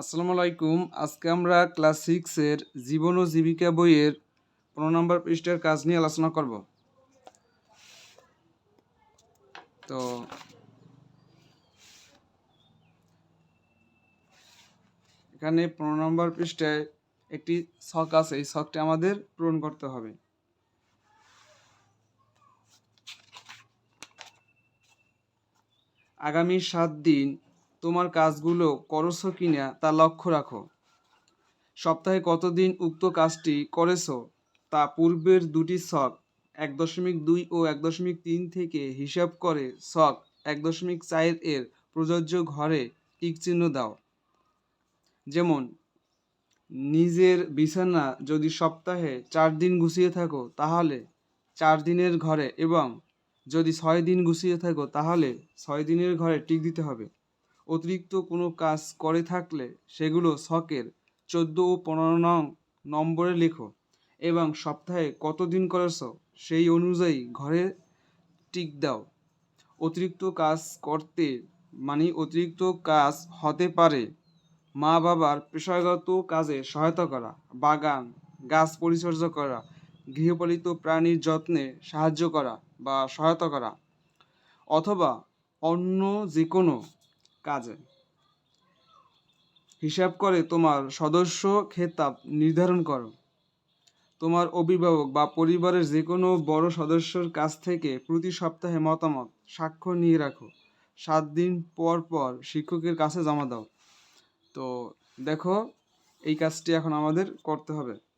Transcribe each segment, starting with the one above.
আসসালামু আলাইকুম। আজকে আমরা ক্লাস সিক্সের জীবন ও জীবিকা বইয়ের পনেরো নম্বর পৃষ্ঠের কাজ নিয়ে আলোচনা করব। তো এখানে পনেরো নম্বর পৃষ্ঠায় একটি শখ আছে। এই শখটি আমাদের পূরণ করতে হবে। আগামী সাত দিন তোমার কাজগুলো করছ কিনা তা লক্ষ্য রাখো। সপ্তাহে কতদিন উক্ত কাজটি করেছ তা পূর্বের দুটি শখ, এক দশমিক দুই ও এক দশমিক তিন থেকে হিসাব করে শখ, এক দশমিক চার এর প্রযোজ্য ঘরে টিক চিহ্ন দাও। যেমন, নিজের বিছানা যদি সপ্তাহে চার দিন গুছিয়ে থাকো তাহলে চার দিনের ঘরে এবং যদি ছয় দিন গুছিয়ে থাকো তাহলে ছয় দিনের ঘরে টিক দিতে হবে। অতিরিক্ত কোনো কাজ করে থাকলে সেগুলো ছকের চোদ্দ ও পনেরো নং নম্বরে লেখো এবং সপ্তাহে কত দিন করেছ সেই অনুযায়ী ঘরে টিক দাও। অতিরিক্ত কাজ করতে মানে অতিরিক্ত কাজ হতে পারে মা বাবার পেশাগত কাজে সহায়তা করা, বাগান, গাছ পরিচর্যা করা, গৃহপালিত প্রাণীর যত্নে সাহায্য করা বা সহায়তা করা অথবা অন্য যে কোনো কাজে। হিসাব করে তোমার সদস্য খেতাব নির্ধারণ করো। তোমার অভিভাবক বা পরিবারের যে কোনো বড় সদস্যর কাছ থেকে প্রতি সপ্তাহে মতামত, স্বাক্ষর নিয়ে রাখো। সাত দিন পর পর শিক্ষকের কাছে জমা দাও। তো দেখো, এই কাজটি এখন আমাদের করতে হবে।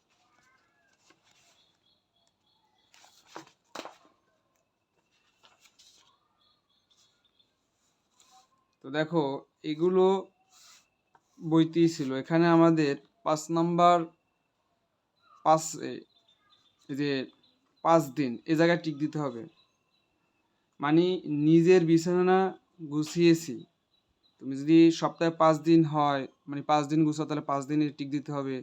তো দেখো, এগুলো বইতেই ছিল। এখানে আমাদের পাঁচ নাম্বার পাঁচ যে পাঁচ দিন, এ জায়গায় টিক দিতে হবে। মানে নিজের বিছানা গুছিয়েছি। তুমি যদি সপ্তাহে পাঁচ দিন হয় মানে পাঁচ দিন গুছাও, তাহলে পাঁচ দিনে টিক দিতে হবে।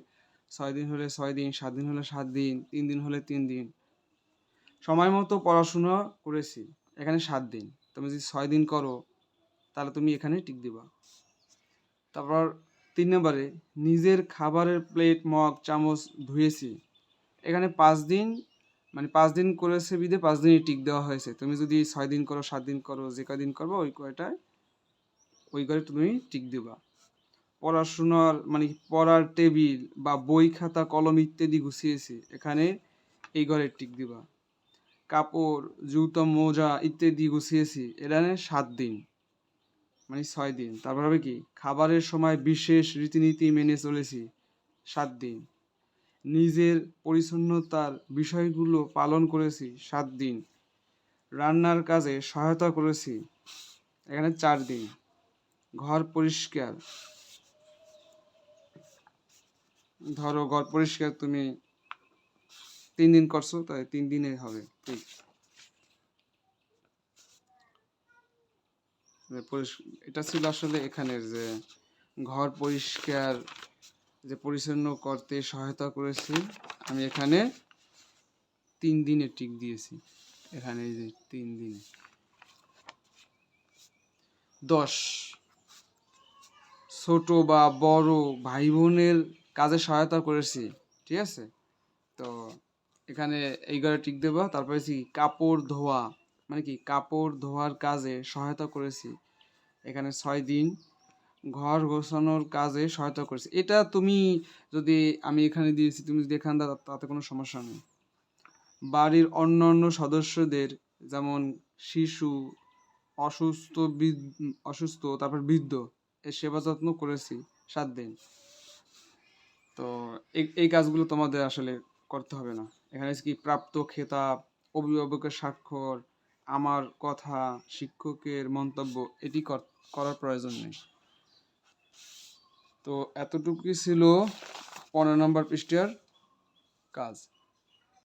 ছয় দিন হলে ছয় দিন, সাত দিন হলে সাত দিন, তিন দিন হলে তিন দিন। সময় মতো পড়াশোনা করেছি, এখানে সাত দিন। তুমি যদি ছয় দিন করো তাহলে তুমি এখানে টিক দিবা। তারপর তিন নম্বরে, নিজের খাবারের প্লেট মগ, চামচ ধুয়েছি। এখানে পাঁচ দিন মানে পাঁচ দিন করেছে বিধে পাঁচ দিনই টিক দেওয়া হয়েছে। তুমি যদি ছয় দিন করো, সাত দিন করো, যে কদিন করব, ওই কয়টায়, ওই করে তুমি টিক দিবা। পড়াশোনার মানে পড়ার টেবিল বা বই, খাতা, কলম ইত্যাদি গুছিয়েছি। এখানে এই ঘরে টিক দিবা। কাপড়, জুতো, মোজা ইত্যাদি গুছিয়েছি। এখানে সাত দিন। মানে ছয় দিন। তারপর হবে কি? খাবারের সময় বিশেষ রীতিনীতি মেনে চলেছি সাত দিন। নিজের পরিচ্ছন্নতার বিষয়গুলো পালন করেছি সাত দিন। রান্নার কাজে সহায়তা করেছি এখানে চার দিন। ঘর পরিষ্কার। ধরো ঘর পরিষ্কার তুমি তিন দিন করছ তাই তিন দিনে হবে। ঠিক যে পরিস- এটা ছিল আসলে এখানের যে ঘর পরিষ্কার, যে পরিচ্ছন্ন করতে সহায়তা করেছি। আমি এখানে তিন দিনে টিক দিয়েছি। এখানে যে তিন দিনে। দশ ছোট বা বড় ভাই বোনের কাজে সহায়তা করেছি, ঠিক আছে? তো এখানে এই ঘরে টিক দেবা, তারপরে কাপড় ধোয়া। মানে কি, কাপড় ধোয়ার কাজে সহায়তা করেছি। এখানে ছয় দিন ঘর গোছানোর কাজে সহায়তা করেছি। এটা তুমি যদি আমি এখানে দিয়েছি, তুমি যদি এখানে তাতে কোনো সমস্যা নেই। বাড়ির অন্য অন্য সদস্যদের যেমন শিশু, অসুস্থ অসুস্থ, তারপর বৃদ্ধ, এর সেবা যত্ন করেছি সাত দিন। তো এই কাজগুলো তোমাদের আসলে করতে হবে না। এখানে কি, প্রাপ্ত খেতাব, অভিভাবকের স্বাক্ষর আমার কথা শিক্ষকের মন্তব্য এটি কর- করার প্রয়োজন নেই। তো এতটুকুই ছিল পনেরো নম্বর পৃষ্ঠার কাজ।